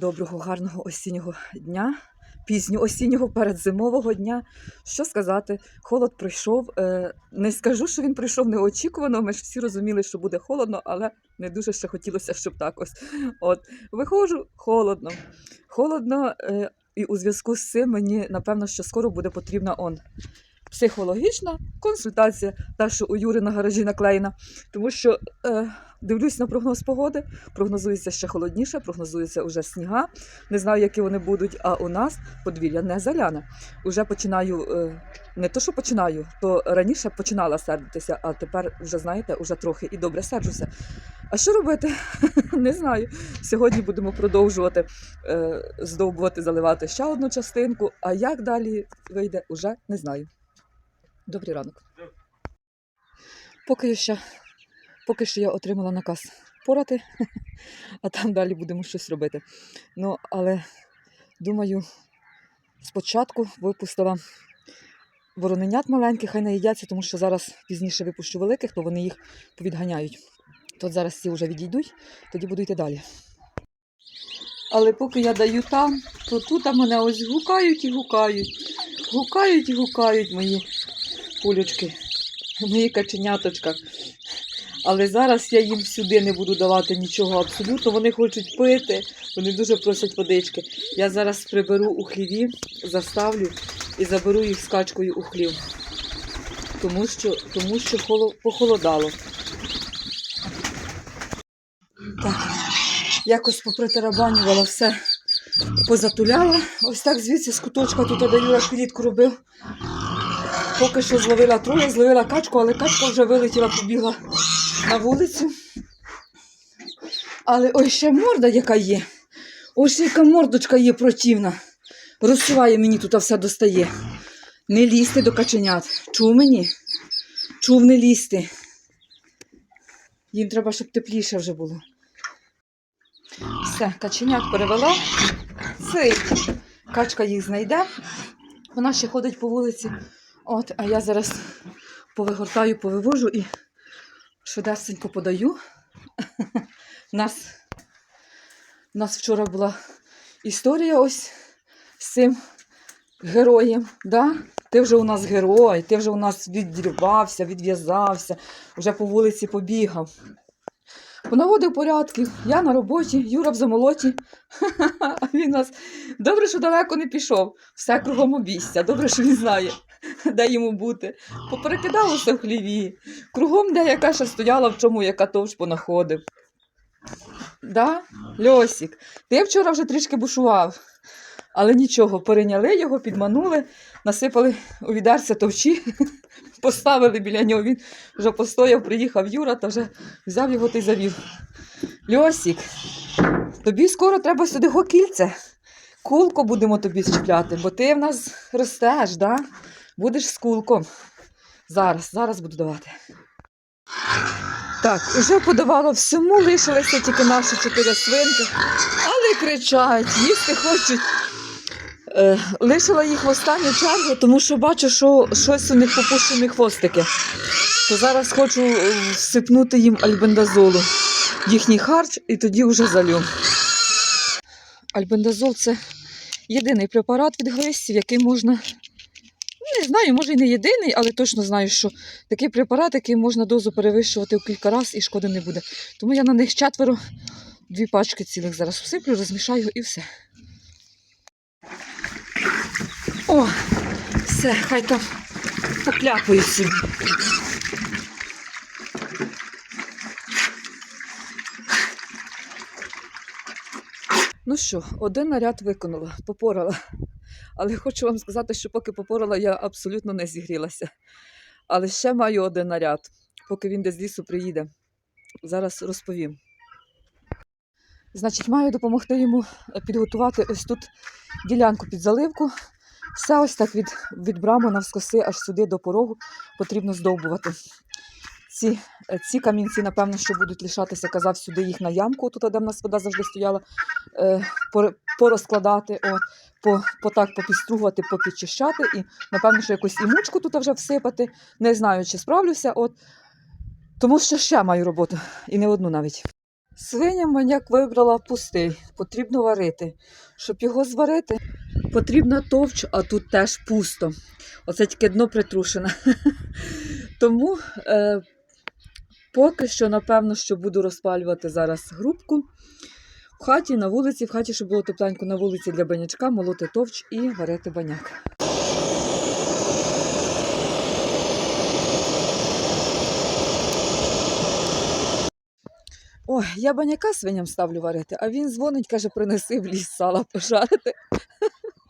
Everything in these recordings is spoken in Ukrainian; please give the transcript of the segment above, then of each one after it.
Доброго, гарного осіннього дня, пізнього осіннього передзимового дня. Що сказати, холод прийшов. Е, Не скажу, що він прийшов неочікувано. Ми ж всі розуміли, що буде холодно, але не дуже ще хотілося, щоб так ось. От виходжу холодно. Холодно, е, і у зв'язку з цим мені напевно, що скоро буде потрібна он. Психологічна консультація, та що у Юри на гаражі наклеєна, тому що е, дивлюсь на прогноз погоди, прогнозується ще холодніше, прогнозується вже сніга. Не знаю, які вони будуть. А у нас подвір'я не заляне. Уже починаю, е, не то, що починаю, то раніше починала сердитися, а тепер вже знаєте, уже трохи і добре серджуся. А що робити? не знаю. Сьогодні будемо продовжувати е, здовбувати, заливати ще одну частинку. А як далі вийде, уже не знаю. Добрий ранок. Поки що, поки що я отримала наказ порати, а там далі будемо щось робити. Ну, але думаю, спочатку випустила вороненят маленьких, хай не їдяться, тому що зараз пізніше випущу великих, то вони їх повідганяють. Тут зараз ці вже відійдуть, тоді буду йти далі. Але поки я даю там, то тут мене ось гукають і гукають. Гукають і гукають мої пулючки, мої каченяточка. Але зараз я їм сюди не буду давати нічого абсолютно. Вони хочуть пити, вони дуже просять водички. Я зараз приберу у хліві, заставлю і заберу їх з качкою у хлів. Тому що, тому що холо- похолодало. Так, якось попритарабанювала все, позатуляла. Ось так звідси з куточка тут Юра клітку робив. Поки що зловила троє, зловила качку, але качка вже вилетіла, побігла на вулицю. Але ой, ще морда яка є. Ось яка мордочка є противна. Розсуває мені тут а все достає. Не лізти до каченят. Чув мені? Чув не лізти. Їм треба, щоб тепліше вже було. Все, каченят перевела. Цей качка їх знайде. Вона ще ходить по вулиці. От, а я зараз повигортаю, повивожу і швидесенько подаю. У нас, нас вчора була історія ось з цим героєм. Да? Ти вже у нас герой, ти вже у нас відірвався, відв'язався, вже по вулиці побігав. Понаводив порядки, я на роботі, Юра в замолоті. А він нас добре, що далеко не пішов. Все кругом обійстя. Добре, що він знає, де йому бути. Поперекидав усе в хліві. Кругом де яка ще стояла, в чому яка товч понаходив. Да? Льосік, ти вчора вже трішки бушував. Але нічого, перейняли його, підманули, насипали у відерце товчі, поставили біля нього. Він вже постояв, приїхав Юра та вже взяв його та й завів. Льосік, тобі скоро треба сюди гокільце. Кулко будемо тобі чіпляти, бо ти в нас ростеш, да? будеш з кулком. Зараз, зараз буду давати. Так, вже подавала всьому, лишилися тільки наші чотири свинки, але кричать, їсти хочуть. Е, лишила їх в останню чергу, тому що бачу, що щось у них попущені хвостики. То зараз хочу е, всипнути їм альбендазолу, їхній харч, і тоді вже залю. Альбендазол це єдиний препарат від глистів, який можна. Не знаю, може і не єдиний, але точно знаю, що такий препарат, який можна дозу перевищувати в кілька разів і шкоди не буде. Тому я на них четверо дві пачки цілих зараз всиплю, розмішаю і все. О, все, хай там покляпають собі. Ну що, один наряд виконала, попорала. Але хочу вам сказати, що поки попорала, я абсолютно не зігрілася. Але ще маю один наряд, поки він десь з лісу приїде. Зараз розповім. Значить, маю допомогти йому підготувати ось тут ділянку під заливку. Все ось так від, від брами навскоси аж сюди до порогу потрібно здовбувати. Ці, е, ці камінці, напевно, що будуть лишатися, казав сюди їх на ямку, тут де в нас вода завжди стояла, е, порозкладати, от, по, по так попістругувати, попідчищати і, напевно, що якусь і мучку тут вже всипати. Не знаю, чи справлюся. От. Тому що ще маю роботу, і не одну навіть. Свиням маньяк вибрала пустий. Потрібно варити. Щоб його зварити, потрібна товч, а тут теж пусто. Оце тільки дно притрушене. Тому е, поки що, напевно, що буду розпалювати зараз грубку. В хаті, на вулиці, в хаті, щоб було тепленько на вулиці для банячка, молоти товч і варити баняк. Ой, я баняка свиням ставлю варити, а він дзвонить, каже, принеси в ліс сала пожарити.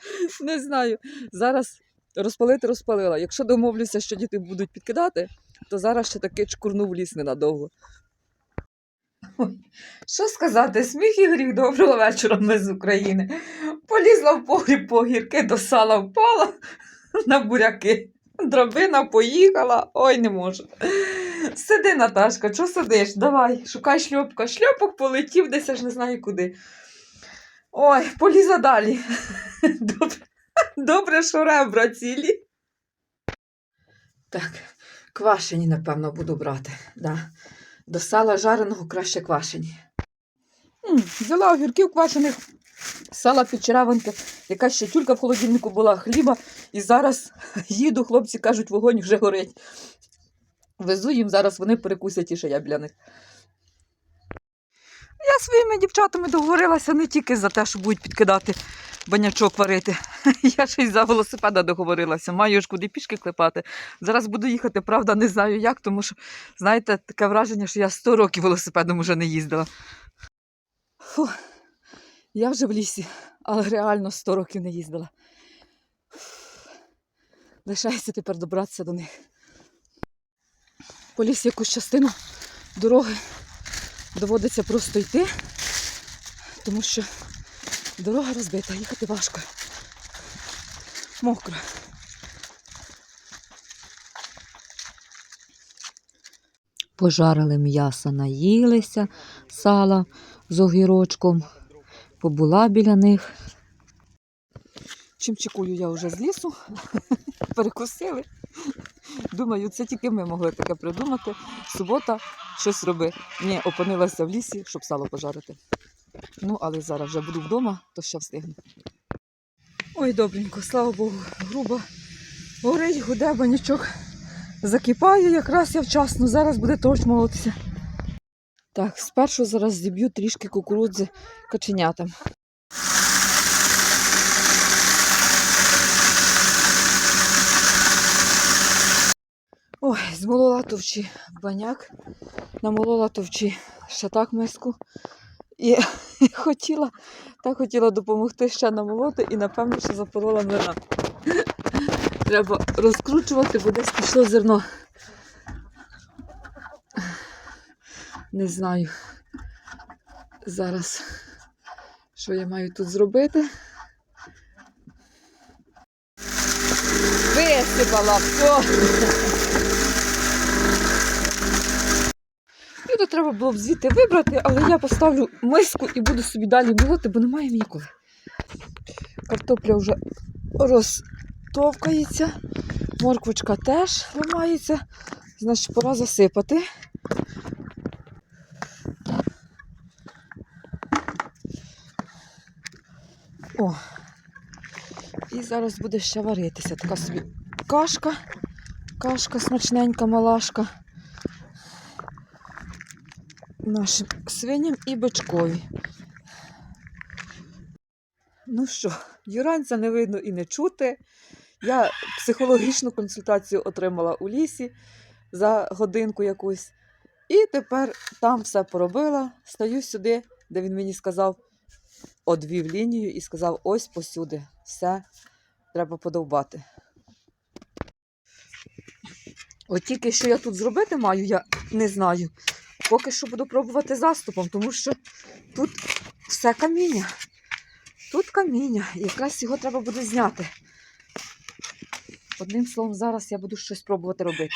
Не знаю. Зараз розпалити розпалила. Якщо домовлюся, що діти будуть підкидати, то зараз ще таки чкурну в ліс ненадовго. Що сказати, сміх і гріх доброго вечора ми з України. Полізла в погріб по огірки, до сала впала на буряки. Драбина поїхала, ой, не можу. Сиди, Наташка, чого сидиш? Давай, шукай шльопка. Шльопок полетів десь аж не знаю куди. Ой, полізла далі. Добре, добре що ребра цілі. Так, квашені, напевно, буду брати. Да. До сала жареного краще квашені. М, взяла огірків квашених, сала підчеревинки, якась ще тюлька в холодильнику була хліба, і зараз їду, хлопці кажуть, вогонь вже горить. Везу їм, зараз вони перекусять і ще я біля них. Я своїми дівчатами договорилася не тільки за те, що будуть підкидати банячок варити. Я ще й за велосипеда договорилася. Маю ж куди пішки клепати. Зараз буду їхати, правда, не знаю як, тому що, знаєте, таке враження, що я 100 років велосипедом уже не їздила. Фу, я вже в лісі, але реально 100 років не їздила. Лишається тепер добратися до них. По лісі якусь частину дороги доводиться просто йти, тому що дорога розбита, їхати важко. Мокро. Пожарили м'ясо, наїлися сала з огірочком, побула біля них. Чимчикую я вже з лісу, перекусили. Думаю, це тільки ми могли таке придумати. Субота, щось роби. Ні, опинилася в лісі, щоб сало пожарити. Ну, але зараз вже буду вдома, то ще встигну. Ой, добренько, слава Богу, грубо. Горить, гуде, банячок закипає, якраз я вчасно. Зараз буде точ молотися. Так, спершу зараз зіб'ю трішки кукурудзи каченятам. Ой, змолола товчі баняк, намолола товчі шатак миску. І хотіла, так хотіла допомогти ще намолоти і, напевно, що запорола млина. Треба розкручувати, бо десь пішло зерно. Не знаю зараз, що я маю тут зробити. Висипала все. То треба було б звідти вибрати, але я поставлю миску і буду собі далі молоти, бо немає мені коли. Картопля вже розтовкається, морквочка теж ламається, значить пора засипати. О, і зараз буде ще варитися. Така собі кашка, кашка смачненька, малашка нашим свиням і бичкові. Ну що, юранця не видно і не чути. Я психологічну консультацію отримала у лісі за годинку якусь. І тепер там все поробила. Стаю сюди, де він мені сказав, одвів лінію і сказав: ось посюди. Все треба подовбати. От тільки що я тут зробити маю, я не знаю. Поки що буду пробувати заступом, тому що тут все каміння. Тут каміння. Якраз його треба буде зняти. Одним словом, зараз я буду щось пробувати робити.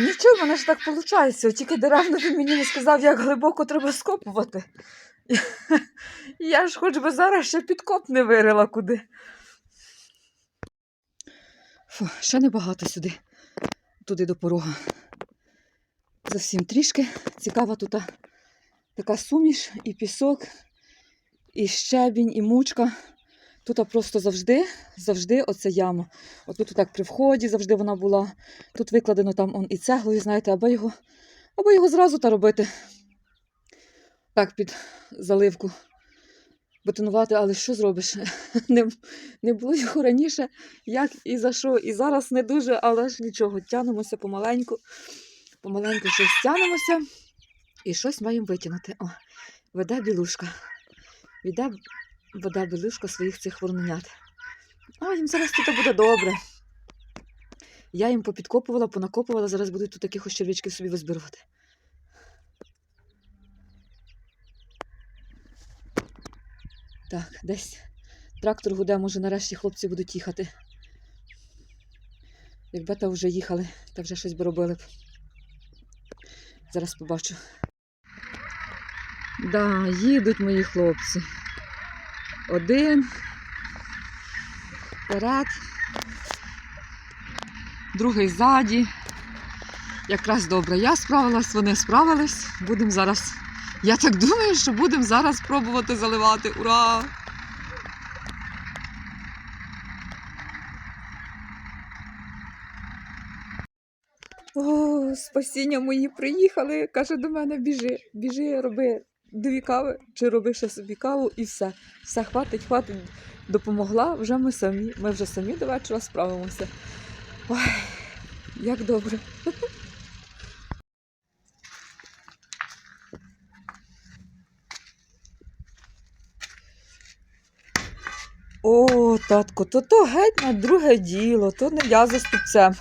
Нічого, в мене ж так виходить. Тільки даремно він мені не сказав, як глибоко треба скопувати. Я ж хоч би зараз ще підкоп не вирила куди. Фу, ще небагато сюди, туди до порога. Зовсім трішки. Цікава тут така суміш, і пісок, і щебінь, і мучка. Тут просто завжди, завжди оця яма. От тут так при вході завжди вона була. Тут викладено там он і цеглою, знаєте, або його, або його зразу та робити. Так, під заливку бетонувати, але що зробиш? Не, не було його раніше, як і за що. І зараз не дуже, але ж нічого. Тянемося помаленьку, помаленьку щось тянемося і щось маємо витягнути. О, веде білушка. Веде, веде білушка своїх цих вороненят. А, їм зараз тут буде добре. Я їм попідкопувала, понакопувала, зараз будуть тут таких черв'ячків собі визбирувати. Так, десь трактор гуде, може нарешті хлопці будуть їхати. Якби та вже їхали, та вже щось би робили б. Зараз побачу. Да, їдуть мої хлопці. Один. Вперед. Другий ззаді. Якраз добре. Я справилась, вони справились. Будемо зараз. Я так думаю, що будемо зараз пробувати заливати. Ура! О, спасіння мої приїхали. Каже до мене, біжи, біжи, роби дві кави, чи роби ще собі каву і все. Все, хватить, хватить. Допомогла вже ми самі. Ми вже самі до вечора справимося. Ой, як добре. О, татко, то то геть на друге діло, то не я за ступцем.